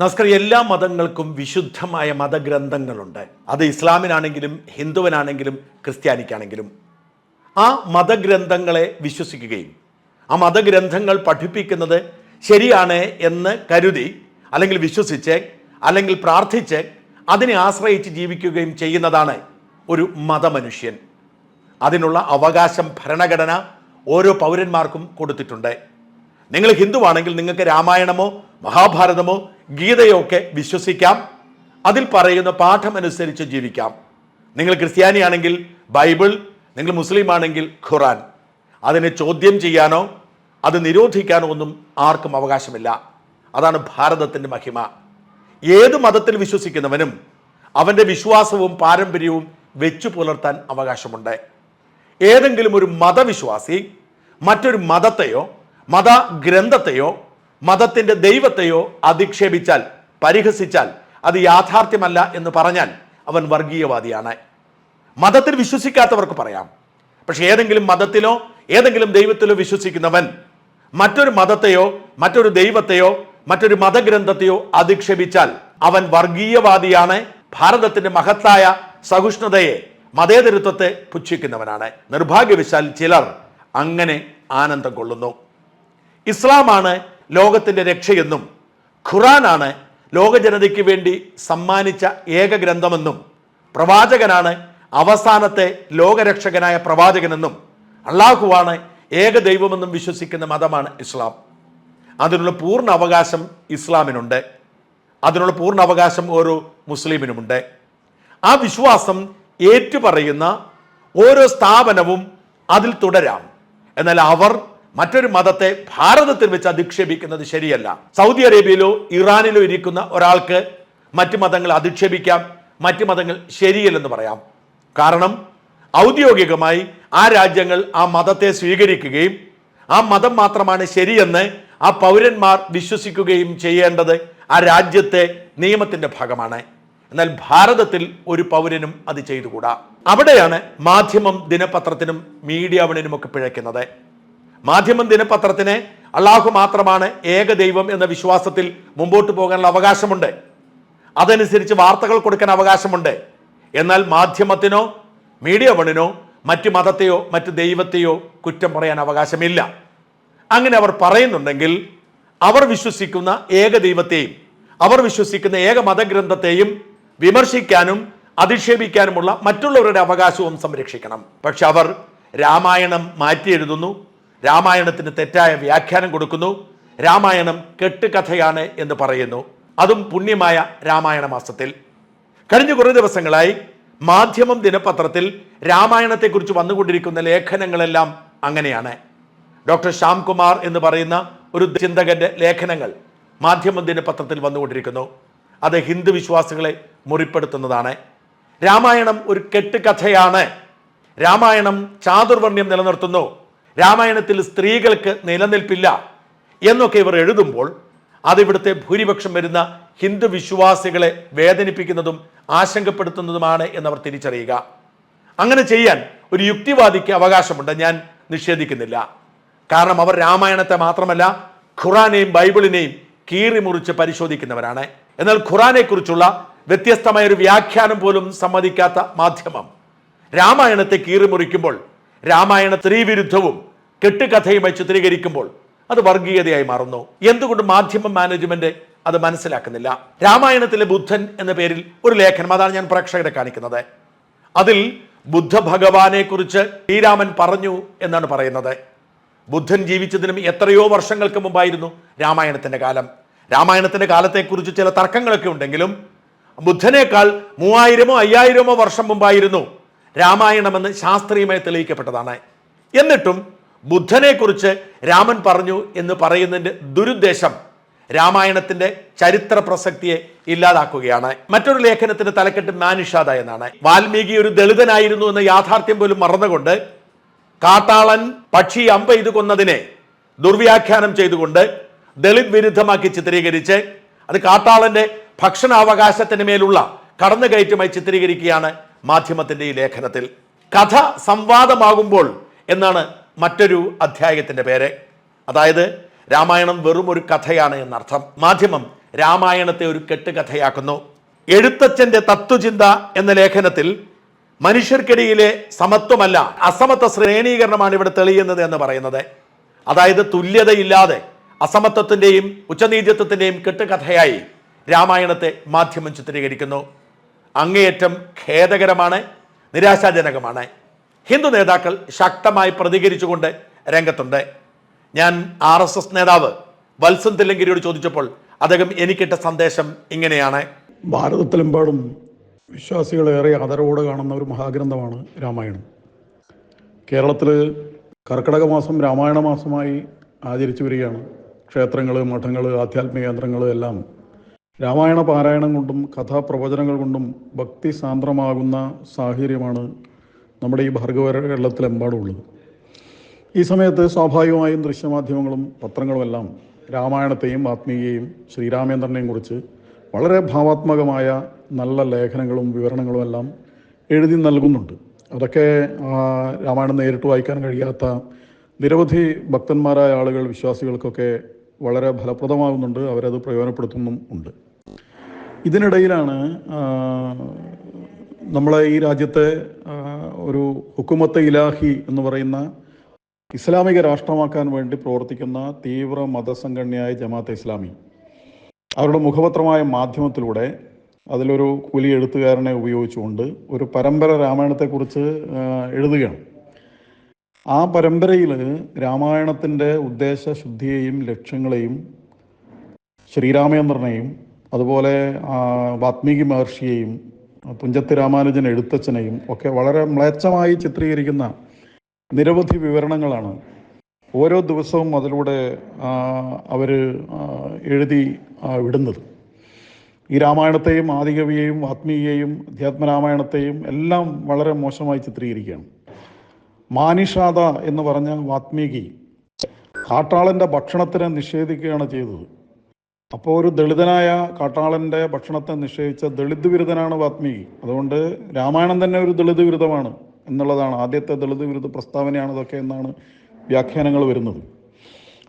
നമസ്കാരം എല്ലാ മതങ്ങൾക്കും വിശുദ്ധമായ മതഗ്രന്ഥങ്ങളുണ്ട്. അത് ഇസ്ലാമിനാണെങ്കിലും ഹിന്ദുവിനാണെങ്കിലും ക്രിസ്ത്യാനിക്കാണെങ്കിലും. ആ മതഗ്രന്ഥങ്ങളെ വിശ്വസിക്കുകയും ആ മതഗ്രന്ഥങ്ങൾ പഠിപ്പിക്കുന്നത് ശരിയാണ് എന്ന് കരുതി അല്ലെങ്കിൽ വിശ്വസിച്ച് അല്ലെങ്കിൽ പ്രാർത്ഥിച്ച് അതിനെ ആശ്രയിച്ച് ജീവിക്കുകയും ചെയ്യുന്നതാണ് ഒരു മതമനുഷ്യൻ. അതിനുള്ള അവകാശം ഭരണഘടന ഓരോ പൗരന്മാർക്കും കൊടുത്തിട്ടുണ്ട്. നിങ്ങൾ ഹിന്ദുവാണെങ്കിൽ നിങ്ങൾക്ക് രാമായണമോ മഹാഭാരതമോ ഗീതയോ ഒക്കെ വിശ്വസിക്കാം. അതിൽ പറയുന്ന പാഠം അനുസരിച്ച് ജീവിക്കാം. നിങ്ങൾ ക്രിസ്ത്യാനിയാണെങ്കിൽ ബൈബിൾ നിങ്ങൾ മുസ്ലിം ആണെങ്കിൽ ഖുറാൻ. അതിനെ ചോദ്യം ചെയ്യാനോ അത് നിരോധിക്കാനോ ഒന്നും ആർക്കും അവകാശമില്ല. അതാണ് ഭാരതത്തിന്റെ മഹിമ. ഏത് മതത്തിൽ വിശ്വസിക്കുന്നവനും അവന്റെ വിശ്വാസവും പാരമ്പര്യവും വെച്ചു പുലർത്താൻ അവകാശമുണ്ട്. ഏതെങ്കിലും ഒരു മതവിശ്വാസി മറ്റൊരു മതത്തെയോ മതഗ്രന്ഥത്തെയോ മതത്തിന്റെ ദൈവത്തെയോ അധിക്ഷേപിച്ചാൽ പരിഹസിച്ചാൽ അത് യാഥാർത്ഥ്യമല്ല എന്ന് പറഞ്ഞാൽ അവൻ വർഗീയവാദിയാണ്. മതത്തിൽ വിശ്വസിക്കാത്തവർക്ക് പറയാം. പക്ഷേ ഏതെങ്കിലും മതത്തിലോ ഏതെങ്കിലും ദൈവത്തിലോ വിശ്വസിക്കുന്നവൻ മറ്റൊരു മതത്തെയോ മറ്റൊരു ദൈവത്തെയോ മറ്റൊരു മതഗ്രന്ഥത്തെയോ അധിക്ഷേപിച്ചാൽ അവൻ വർഗീയവാദിയാണ് ഭാരതത്തിന്റെ മഹത്തായ സഹിഷ്ണുതയെ മതേതരത്വത്തെ പുച്ഛിക്കുന്നവനാണ്. നിർഭാഗ്യവശാൽ ചിലർ അങ്ങനെ ആനന്ദം കൊള്ളുന്നു. ഇസ്ലാമാണ് ലോകത്തിന്റെ രക്ഷയെന്നും ഖുറാനാണ് ലോകജനതയ്ക്ക് വേണ്ടി സമ്മാനിച്ച ഏക ഗ്രന്ഥമെന്നും പ്രവാചകനാണ് അവസാനത്തെ ലോകരക്ഷകനായ പ്രവാചകനെന്നും അള്ളാഹുവാണ് ഏക ദൈവമെന്നും വിശ്വസിക്കുന്ന മതമാണ് ഇസ്ലാം. അതിനുള്ള പൂർണ അവകാശം ഇസ്ലാമിനുണ്ട്. അതിനുള്ള പൂർണ അവകാശം ഓരോ മുസ്ലിമിനുമുണ്ട്. ആ വിശ്വാസം ഏറ്റുപറയുന്ന ഓരോ സ്ഥാപനവും അതിൽ തുടരാം. എന്നാൽ അവർ മറ്റൊരു മതത്തെ ഭാരതത്തിൽ വെച്ച് അധിക്ഷേപിക്കുന്നത് ശരിയല്ല. സൗദി അറേബ്യയിലോ ഇറാനിലോ ഇരിക്കുന്ന ഒരാൾക്ക് മറ്റു മതങ്ങൾ അധിക്ഷേപിക്കാം മറ്റു മതങ്ങൾ ശരിയല്ലെന്ന് പറയാം. കാരണം ഔദ്യോഗികമായി ആ രാജ്യങ്ങൾ ആ മതത്തെ സ്വീകരിക്കുകയും ആ മതം മാത്രമാണ് ശരിയെന്ന് ആ പൗരന്മാർ വിശ്വസിക്കുകയും ചെയ്യേണ്ടത് ആ രാജ്യത്തെ നിയമത്തിന്റെ ഭാഗമാണ്. എന്നാൽ ഭാരതത്തിൽ ഒരു പൗരനും അത് ചെയ്തുകൂടാ. അവിടെയാണ് മാധ്യമം ദിനപത്രത്തിനും മീഡിയ വണിനും ഒക്കെ പിഴയ്ക്കുന്നത്. മാധ്യമം ദിനപത്രത്തിന് അള്ളാഹു മാത്രമാണ് ഏകദൈവം എന്ന വിശ്വാസത്തിൽ മുമ്പോട്ട് പോകാനുള്ള അവകാശമുണ്ട്. അതനുസരിച്ച് വാർത്തകൾ കൊടുക്കാൻ അവകാശമുണ്ട്. എന്നാൽ മാധ്യമത്തിനോ മീഡിയ വണിനോ മറ്റു മതത്തെയോ മറ്റു ദൈവത്തെയോ കുറ്റം പറയാൻ അവകാശമില്ല. അങ്ങനെ അവർ പറയുന്നുണ്ടെങ്കിൽ അവർ വിശ്വസിക്കുന്ന ഏക ദൈവത്തെയും അവർ വിശ്വസിക്കുന്ന ഏക മതഗ്രന്ഥത്തെയും വിമർശിക്കാനും അധിക്ഷേപിക്കാനുമുള്ള മറ്റുള്ളവരുടെ അവകാശവും സംരക്ഷിക്കണം. പക്ഷെ അവർ രാമായണം മാറ്റി എഴുതുന്നു രാമായണത്തിന് തെറ്റായ വ്യാഖ്യാനം കൊടുക്കുന്നു. രാമായണം കെട്ടുകഥയാണ് എന്ന് പറയുന്നു. അതും പുണ്യമായ രാമായണ മാസത്തിൽ. കഴിഞ്ഞ കുറേ ദിവസങ്ങളായി മാധ്യമം ദിനപത്രത്തിൽ രാമായണത്തെക്കുറിച്ച് വന്നുകൊണ്ടിരിക്കുന്ന ലേഖനങ്ങളെല്ലാം അങ്ങനെയാണ്. ഡോക്ടർ ശ്യാം കുമാർ എന്ന് പറയുന്ന ഒരു ചിന്തകന്റെ ലേഖനങ്ങൾ മാധ്യമം ദിനപത്രത്തിൽ വന്നുകൊണ്ടിരിക്കുന്നു. അത് ഹിന്ദു വിശ്വാസികളെ മുറിപ്പെടുത്തുന്നതാണ്. രാമായണം ഒരു കെട്ടുകഥയാണ്. രാമായണം ചാതുർവർണ്യം നിലനിർത്തുന്നു. രാമായണത്തിൽ സ്ത്രീകൾക്ക് നിലനിൽപ്പില്ല എന്നൊക്കെ ഇവർ എഴുതുമ്പോൾ അതിവിടുത്തെ ഭൂരിപക്ഷം വരുന്ന ഹിന്ദു വിശ്വാസികളെ വേദനിപ്പിക്കുന്നതും ആശങ്കപ്പെടുത്തുന്നതുമാണ് എന്നവർ തിരിച്ചറിയുക. അങ്ങനെ ചെയ്യാൻ ഒരു യുക്തിവാദിക്ക് അവകാശമുണ്ട് ഞാൻ നിഷേധിക്കുന്നില്ല. കാരണം അവർ രാമായണത്തെ മാത്രമല്ല ഖുറാനെയും ബൈബിളിനെയും കീറി മുറിച്ച് പരിശോധിക്കുന്നവരാണ്. എന്നാൽ ഖുറാനെ കുറിച്ചുള്ള വ്യത്യസ്തമായ ഒരു വ്യാഖ്യാനം പോലും സമ്മതിക്കാത്ത മാധ്യമം രാമായണത്തെ കീറി മുറിക്കുമ്പോൾ രാമായണ സ്ത്രീവിരുദ്ധവും കെട്ടുകഥയുമായി ചിത്രീകരിക്കുമ്പോൾ അത് വർഗീയതയായി മാറുന്നു. എന്തുകൊണ്ട് മാധ്യമ മാനേജ്മെന്റ് അത് മനസ്സിലാക്കുന്നില്ല? രാമായണത്തിലെ ബുദ്ധൻ എന്ന പേരിൽ ഒരു ലേഖനം അതാണ് ഞാൻ പ്രേക്ഷകരെ കാണിക്കുന്നത്. അതിൽ ബുദ്ധ ഭഗവാനെ കുറിച്ച് ശ്രീരാമൻ പറഞ്ഞു എന്നാണ് പറയുന്നത്. ബുദ്ധൻ ജീവിച്ചതിനും എത്രയോ വർഷങ്ങൾക്ക് മുമ്പായിരുന്നു രാമായണത്തിന്റെ കാലം. രാമായണത്തിന്റെ കാലത്തെക്കുറിച്ച് ചില തർക്കങ്ങളൊക്കെ ഉണ്ടെങ്കിലും ബുദ്ധനേക്കാൾ മൂവായിരമോ അയ്യായിരമോ വർഷം മുമ്പായിരുന്നു രാമായണമെന്ന് ശാസ്ത്രീയമായി തെളിയിക്കപ്പെട്ടതാണ്. എന്നിട്ടും ബുദ്ധനെക്കുറിച്ച് രാമൻ പറഞ്ഞു എന്ന് പറയുന്നതിന്റെ ദുരുദ്ദേശം രാമായണത്തിന്റെ ചരിത്ര പ്രസക്തിയെ ഇല്ലാതാക്കുകയാണ്. മറ്റൊരു ലേഖനത്തിന്റെ തലക്കെട്ട് മാനുഷാദ എന്നാണ്. വാൽമീകി ഒരു ദളിതനായിരുന്നു എന്ന യാഥാർത്ഥ്യം പോലും മറന്നുകൊണ്ട് കാട്ടാളൻ പക്ഷി അമ്പ ഇത് കൊന്നതിനെ ദുർവ്യാഖ്യാനം ചെയ്തുകൊണ്ട് ദളിത് വിരുദ്ധമാക്കി ചിത്രീകരിച്ച് അത് കാട്ടാളന്റെ ഭക്ഷണാവകാശത്തിന് മേലുള്ള കടന്നുകയറ്റമായി ചിത്രീകരിക്കുകയാണ് മാധ്യമത്തിന്റെ ഈ ലേഖനത്തിൽ കഥ സംവാദമാകുമ്പോൾ എന്നാണ് മറ്റൊരു അധ്യായത്തിന്റെ പേര്. അതായത് രാമായണം വെറും ഒരു കഥയാണ് എന്നർത്ഥം. മാധ്യമം രാമായണത്തെ ഒരു കെട്ടുകഥയാക്കുന്നു. എഴുത്തച്ഛന്റെ തത്വചിന്ത എന്ന ലേഖനത്തിൽ മനുഷ്യർക്കിടയിലെ സമത്വമല്ല അസമത്വ ശ്രേണീകരണമാണ് ഇവിടെ തെളിയുന്നത് എന്ന് പറയുന്നത്. അതായത് തുല്യതയില്ലാതെ അസമത്വത്തിന്റെയും ഉച്ചനീചത്വത്തിന്റെയും കെട്ടുകഥയായി രാമായണത്തെ മാധ്യമം ചിത്രീകരിക്കുന്നു. അങ്ങേയറ്റം ഖേദകരമാണ് നിരാശാജനകമാണ്. ഹിന്ദു നേതാക്കൾ ശക്തമായി പ്രതികരിച്ചുകൊണ്ട് രംഗത്തുണ്ട്. ഞാൻ ആർ എസ് എസ് നേതാവ് വത്സൻ തില്ലങ്കരിയോട് ചോദിച്ചപ്പോൾ അദ്ദേഹം എനിക്കിട്ട സന്ദേശം ഇങ്ങനെയാണ്. ഭാരതത്തിലെമ്പാടും വിശ്വാസികളേറെ ആദരവോടെ കാണുന്ന ഒരു മഹാഗ്രന്ഥമാണ് രാമായണം. കേരളത്തിൽ കർക്കിടക മാസം രാമായണ മാസമായി ആചരിച്ചു വരികയാണ്. ക്ഷേത്രങ്ങൾ മഠങ്ങൾ ആധ്യാത്മിക കേന്ദ്രങ്ങൾ എല്ലാം രാമായണ പാരായണം കൊണ്ടും കഥാപ്രവചനങ്ങൾ കൊണ്ടും ഭക്തി സാന്ദ്രമാകുന്ന സാഹചര്യമാണ് നമ്മുടെ ഈ ഭാർഗവ കേരളത്തിലെമ്പാടും ഉള്ളത് ഈ സമയത്ത് സ്വാഭാവികമായും ദൃശ്യമാധ്യമങ്ങളും പത്രങ്ങളുമെല്ലാം രാമായണത്തെയും ആത്മീയയും ശ്രീരാമേന്ദ്രനെയും കുറിച്ച് വളരെ ഭാവാത്മകമായ നല്ല ലേഖനങ്ങളും വിവരണങ്ങളും എല്ലാം എഴുതി നൽകുന്നുണ്ട്. അതൊക്കെ രാമായണം നേരിട്ട് വായിക്കാൻ കഴിയാത്ത നിരവധി ഭക്തന്മാരായ ആളുകൾ വിശ്വാസികൾക്കൊക്കെ വളരെ ഫലപ്രദമാകുന്നുണ്ട് അവരത് പ്രയോജനപ്പെടുത്തുന്നും ഉണ്ട്. ഇതിനിടയിലാണ് നമ്മളെ ഈ രാജ്യത്തെ ഒരു ഹുക്കുമത്ത് ഇലാഹി എന്ന് പറയുന്ന ഇസ്ലാമിക രാഷ്ട്രമാക്കാൻ വേണ്ടി പ്രവർത്തിക്കുന്ന തീവ്ര മതസംഘടനയായ ജമാഅത്തെ ഇസ്ലാമി. അവരുടെ മുഖപത്രമായ മാധ്യമത്തിലൂടെ അതിലൊരു കൂലി എഴുത്തുകാരനെ ഉപയോഗിച്ചുകൊണ്ട് ഒരു പരമ്പര രാമായണത്തെക്കുറിച്ച് എഴുതുകയാണ്. ആ പരമ്പരയിൽ രാമായണത്തിന്റെ ഉദ്ദേശ ശുദ്ധിയെയും ലക്ഷ്യങ്ങളെയും ശ്രീരാമചന്ദ്രനെയും അതുപോലെ വാത്മീകി മഹർഷിയെയും തുഞ്ചത്ത് രാമാനുജൻ എഴുത്തച്ഛനെയും ഒക്കെ വളരെ മ്ലേച്ഛമായി ചിത്രീകരിക്കുന്ന നിരവധി വിവരണങ്ങളാണ്. ഓരോ ദിവസവും അതിലൂടെ അവർ എഴുതി വിടുന്നത്. ഈ രാമായണത്തെയും ആദികവിയെയും വാത്മീകിയെയും അധ്യാത്മരാമായണത്തെയും എല്ലാം വളരെ മോശമായി ചിത്രീകരിക്കുകയാണ്. മാനിഷാദ എന്ന് പറഞ്ഞ വാത്മീകി കാട്ടാളന്റെ ഭക്ഷണത്തിനെ നിഷേധിക്കുകയാണ് ചെയ്തത്. അപ്പോൾ ഒരു ദളിതനായ കാട്ടാളന്റെ ഭക്ഷണത്തെ നിഷേധിച്ച ദളിത് വിരുദ്ധനാണ് വാത്മീകി. അതുകൊണ്ട് രാമായണം തന്നെ ഒരു ദളിത് വിരുദ്ധമാണ് എന്നുള്ളതാണ് ആദ്യത്തെ ദളിത് വിരുദ്ധ പ്രസ്താവനയാണ് ഇതൊക്കെ എന്നാണ് വ്യാഖ്യാനങ്ങൾ വരുന്നത്.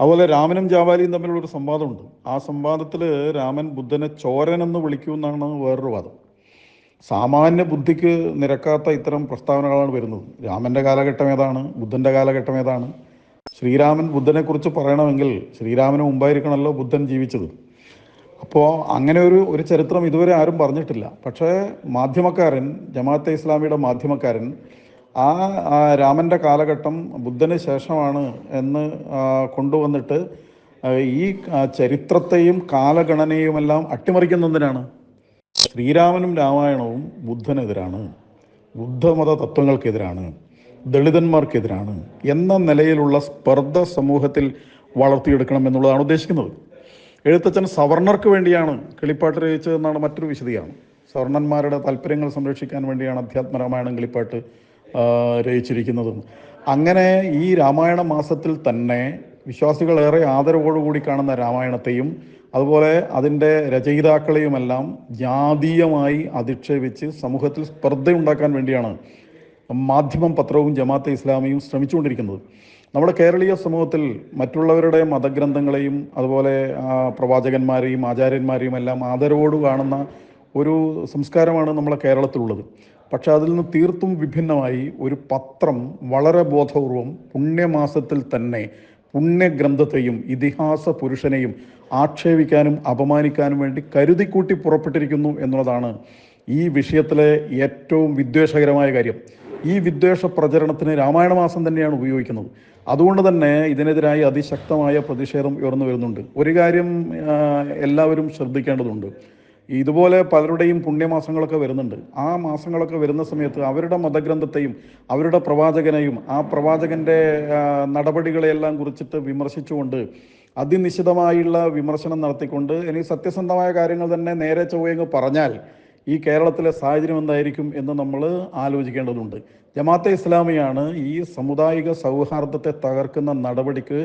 അതുപോലെ രാമനും ജാവാലിയും തമ്മിലുള്ള ഒരു സംവാദമുണ്ട്. ആ സംവാദത്തിൽ രാമൻ ബുദ്ധനെ ചോരനെന്ന് വിളിക്കുമെന്നാണ് വേറൊരു വാദം. സാമാന്യ ബുദ്ധിക്ക് നിരക്കാത്ത ഇത്തരം പ്രസ്താവനകളാണ് വരുന്നത്. രാമന്റെ കാലഘട്ടം ഏതാണ്? ബുദ്ധന്റെ കാലഘട്ടം ഏതാണ്? ശ്രീരാമൻ ബുദ്ധനെക്കുറിച്ച് പറയണമെങ്കിൽ ശ്രീരാമന് മുമ്പായിരിക്കണമല്ലോ ബുദ്ധൻ ജീവിച്ചത്. അപ്പോൾ അങ്ങനെ ഒരു ഒരു ചരിത്രം ഇതുവരെ ആരും പറഞ്ഞിട്ടില്ല. പക്ഷേ മാധ്യമക്കാരൻ ജമാഅത്തെ ഇസ്ലാമിയുടെ മാധ്യമക്കാരൻ ആ രാമന്റെ കാലഘട്ടം ബുദ്ധന് ശേഷമാണ് എന്ന് കൊണ്ടുവന്നിട്ട് ഈ ചരിത്രത്തെയും കാലഗണനയുമെല്ലാം അട്ടിമറിക്കുന്നതിനാണ് ശ്രീരാമനും രാമായണവും ബുദ്ധനെതിരാണ്. ബുദ്ധമത തത്വങ്ങൾക്കെതിരാണ് ദളിതന്മാർക്കെതിരാണ്. എന്ന നിലയിലുള്ള സ്പർദ്ധ സമൂഹത്തിൽ വളർത്തിയെടുക്കണം എന്നുള്ളതാണ് ഉദ്ദേശിക്കുന്നത്. എഴുത്തച്ഛൻ സവർണർക്ക് വേണ്ടിയാണ് കിളിപ്പാട്ട് രചിച്ചതെന്നാണ് മറ്റൊരു വിശദീകരണം. സവർണന്മാരുടെ താല്പര്യങ്ങൾ സംരക്ഷിക്കാൻ വേണ്ടിയാണ് അധ്യാത്മ രാമായണം കിളിപ്പാട്ട് രചിച്ചിരിക്കുന്നതും. അങ്ങനെ ഈ രാമായണ മാസത്തിൽ തന്നെ വിശ്വാസികൾ ഏറെ ആദരവോടുകൂടി കാണുന്ന രാമായണത്തെയും അതുപോലെ അതിന്റെ രചയിതാക്കളെയുമെല്ലാം ജാതീയമായി അധിക്ഷേപിച്ച് സമൂഹത്തിൽ സ്പർദ്ധയുണ്ടാക്കാൻ വേണ്ടിയാണ് മാധ്യമം പത്രവും ജമാഅത്തെ ഇസ്ലാമിയും ശ്രമിച്ചുകൊണ്ടിരിക്കുന്നത്. നമ്മുടെ കേരളീയ സമൂഹത്തിൽ മറ്റുള്ളവരുടെ മതഗ്രന്ഥങ്ങളെയും അതുപോലെ പ്രവാചകന്മാരെയും ആചാര്യന്മാരെയും എല്ലാം ആദരവോട് കാണുന്ന ഒരു സംസ്കാരമാണ് നമ്മളെ കേരളത്തിലുള്ളത്. പക്ഷേ അതിൽ നിന്ന് തീർത്തും വിഭിന്നമായി ഒരു പത്രം വളരെ ബോധപൂർവം പുണ്യമാസത്തിൽ തന്നെ പുണ്യഗ്രന്ഥത്തെയും ഇതിഹാസ പുരുഷനെയും ആക്ഷേപിക്കാനും അപമാനിക്കാനും വേണ്ടി കരുതിക്കൂട്ടി പുറപ്പെട്ടിരിക്കുന്നു എന്നുള്ളതാണ് ഈ വിഷയത്തിലെ ഏറ്റവും വിദ്വേഷകരമായ കാര്യം. ഈ വിദ്വേഷ പ്രചരണത്തിന് രാമായണമാസം തന്നെയാണ് ഉപയോഗിക്കുന്നത്. അതുകൊണ്ട് തന്നെ ഇതിനെതിരായി അതിശക്തമായ പ്രതിഷേധം ഉയർന്നു വരുന്നുണ്ട്. ഒരു കാര്യം എല്ലാവരും ശ്രദ്ധിക്കേണ്ടതുണ്ട്. ഇതുപോലെ പലരുടെയും പുണ്യമാസങ്ങളൊക്കെ വരുന്നുണ്ട്. ആ മാസങ്ങളൊക്കെ വരുന്ന സമയത്ത് അവരുടെ മതഗ്രന്ഥത്തെയും അവരുടെ പ്രവാചകനെയും ആ പ്രവാചകന്റെ നടപടികളെയെല്ലാം കുറിച്ചിട്ട് വിമർശിച്ചുകൊണ്ട് അതിനിശിതമായുള്ള വിമർശനം നടത്തിക്കൊണ്ട് ഇനി സത്യസന്ധമായ കാര്യങ്ങൾ തന്നെ നേരെ ചൊവ്വയങ്ങ് പറഞ്ഞാൽ ഈ കേരളത്തിലെ സാഹചര്യം എന്തായിരിക്കും എന്ന് നമ്മൾ ആലോചിക്കേണ്ടതുണ്ട്. ജമാഅത്തെ ഇസ്ലാമിയാണ് ഈ സമുദായിക സൗഹാർദ്ദത്തെ തകർക്കുന്ന നടപടിക്ക്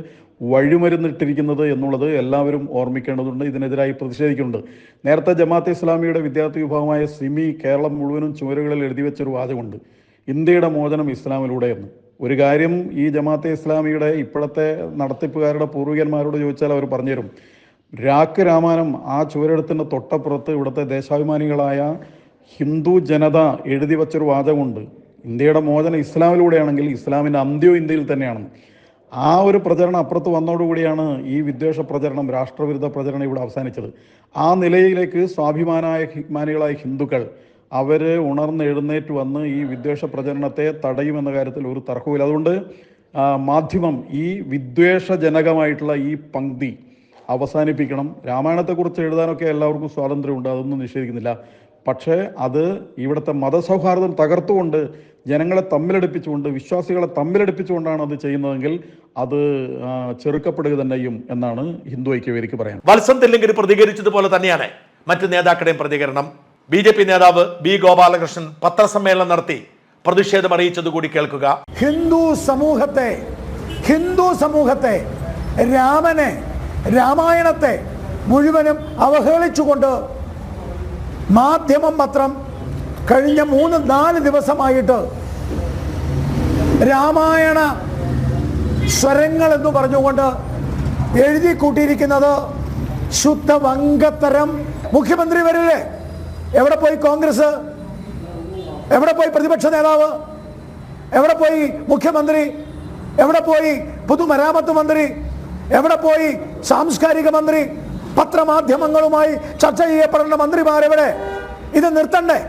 വഴിമരുന്നിട്ടിരിക്കുന്നത് എന്നുള്ളത് എല്ലാവരും ഓർമ്മിക്കേണ്ടതുണ്ട് ഇതിനെതിരായി പ്രതിഷേധിക്കുന്നുണ്ട്. നേരത്തെ ജമാഅത്തെ ഇസ്ലാമിയുടെ വിദ്യാർത്ഥി വിഭാഗമായ സിമി കേരളം മുഴുവനും ചുവരുകളിൽ എഴുതി വെച്ചൊരു വാചകമുണ്ട്. ഇന്ത്യയുടെ മോചനം ഇസ്ലാമിലൂടെ എന്ന് ഒരു കാര്യം ഈ ജമാഅത്തെ ഇസ്ലാമിയുടെ ഇപ്പോഴത്തെ നടത്തിപ്പുകാരുടെ പൂർവികന്മാരോട് ചോദിച്ചാൽ അവർ പറഞ്ഞുതരും. രാക്ക് രാമായണം ആ ചുവരെഴുത്തിന്റെ തൊട്ടപ്പുറത്ത് ഇവിടുത്തെ ദേശാഭിമാനികളായ ഹിന്ദു ജനത എഴുതി വച്ചൊരു വാചകമുണ്ട്. ഇന്ത്യയുടെ മോചനം ഇസ്ലാമിലൂടെയാണെങ്കിൽ ഇസ്ലാമിന്റെ അന്ത്യം ഇന്ത്യയിൽ തന്നെയാണ്. ആ ഒരു പ്രചരണം അപ്പുറത്ത് വന്നതോടുകൂടിയാണ് ഈ വിദ്വേഷ പ്രചരണം രാഷ്ട്രവിരുദ്ധ പ്രചരണം ഇവിടെ അവസാനിച്ചത്. ആ നിലയിലേക്ക് സ്വാഭിമാനായ ഹിമാനികളായ ഹിന്ദുക്കൾ അവർ ഉണർന്ന് എഴുന്നേറ്റ് വന്ന് ഈ വിദ്വേഷ പ്രചരണത്തെ തടയുമെന്ന കാര്യത്തിൽ ഒരു തർക്കവുമില്ല. അതുകൊണ്ട് മാധ്യമം ഈ വിദ്വേഷജനകമായിട്ടുള്ള ഈ പങ്ക്തി അവസാനിപ്പിക്കണം. രാമായണത്തെക്കുറിച്ച് എഴുതാനൊക്കെ എല്ലാവർക്കും സ്വാതന്ത്ര്യമുണ്ട്. അതൊന്നും നിഷേധിക്കുന്നില്ല. പക്ഷേ അത് ഇവിടുത്തെ മതസൗഹാർദ്ദം തകർത്തുകൊണ്ട് ജനങ്ങളെ തമ്മിലടുപ്പിച്ചുകൊണ്ട് വിശ്വാസികളെ തമ്മിലടുപ്പിച്ചുകൊണ്ടാണ് അത് ചെയ്യുന്നതെങ്കിൽ അത് ചെറുക്കപ്പെടുക തന്നെയും എന്നാണ് ഹിന്ദു ഐക്യവേദിക്ക് പറയാൻ വത്സം തില്ലങ്കരി പ്രതികരിച്ചതുപോലെ തന്നെയാണ് മറ്റ് നേതാക്കളുടെയും പ്രതികരണം. ബി ജെ പി നേതാവ് ബി ഗോപാലകൃഷ്ണൻ പത്രസമ്മേളനം നടത്തി പ്രതിഷേധം അറിയിച്ചത് കൂടി കേൾക്കുക. ഹിന്ദു സമൂഹത്തെ ഹിന്ദു സമൂഹത്തെ രാമനെ രാമായണത്തെ മുഴുവനും അവഹേളിച്ചുകൊണ്ട് മാധ്യമം പത്രം കഴിഞ്ഞ മൂന്ന് നാല് ദിവസമായിട്ട് രാമായണ സ്വരങ്ങൾ എന്ന് പറഞ്ഞുകൊണ്ട് എഴുതി കൂട്ടിയിരിക്കുന്നത് ശുദ്ധ വങ്കത്തരം മുഖ്യമന്ത്രി വരില്ലേ? എവിടെ പോയി കോൺഗ്രസ്? എവിടെ പോയി പ്രതിപക്ഷ നേതാവ്? എവിടെ പോയി മുഖ്യമന്ത്രി? എവിടെ പോയി പൊതുമരാമത്ത് മന്ത്രി? എവിടെ പോയി? സാംസ്കാരിക മന്ത്രി പത്രമാധ്യമങ്ങളുമായി ചർച്ച ചെയ്യപ്പെടേണ്ട മന്ത്രിമാരെവിടെ? ഇത് നിർത്തണ്ടേ?